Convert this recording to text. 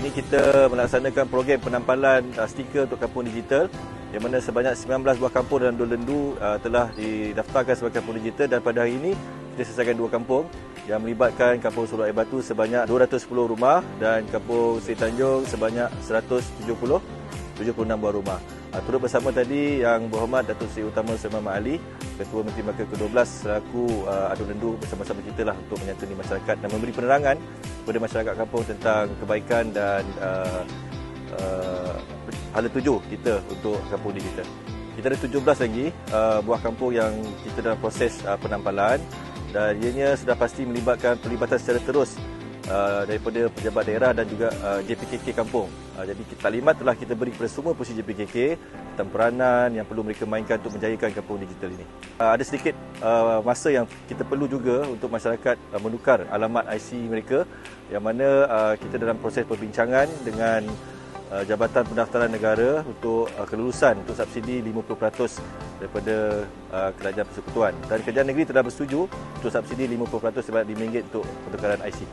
kita melaksanakan program penampalan uh, stiker untuk kampung digital yang mana sebanyak 19 buah kampung dalam Dua Lendu uh, telah didaftarkan sebagai kampung digital dan pada hari ini kita selesaikan dua kampung yang melibatkan kampung Suluk Air Batu sebanyak 210 rumah dan kampung Seri Tanjung sebanyak 170 76 buah rumah. Uh, turut bersama tadi yang berhormat Datuk Seri Utama Seri Muhammad Ali, Ketua Menteri Bakar ke-12 selaku uh, Adu Lendu bersama-sama kita lah untuk menyantuni masyarakat dan memberi penerangan kepada masyarakat kampung tentang kebaikan dan uh, uh, hala tuju kita untuk kampung digital. Kita ada 17 lagi uh, buah kampung yang kita dalam proses uh, penampalan dan ianya sudah pasti melibatkan pelibatan secara terus uh, daripada pejabat daerah dan juga uh, JPKK kampung. Uh, jadi taklimat telah kita beri kepada semua posisi JPKK tentang peranan yang perlu mereka mainkan untuk menjayakan kampung digital ini. Uh, ada sedikit uh, masa yang kita perlu juga untuk masyarakat uh, menukar alamat IC mereka yang mana uh, kita dalam proses perbincangan dengan Uh, Jabatan Pendaftaran Negara untuk uh, kelulusan untuk subsidi 50% daripada uh, Kerajaan Persekutuan. Dan Kerajaan Negeri telah bersetuju untuk subsidi 50% sebanyak RM5 untuk pertukaran IC.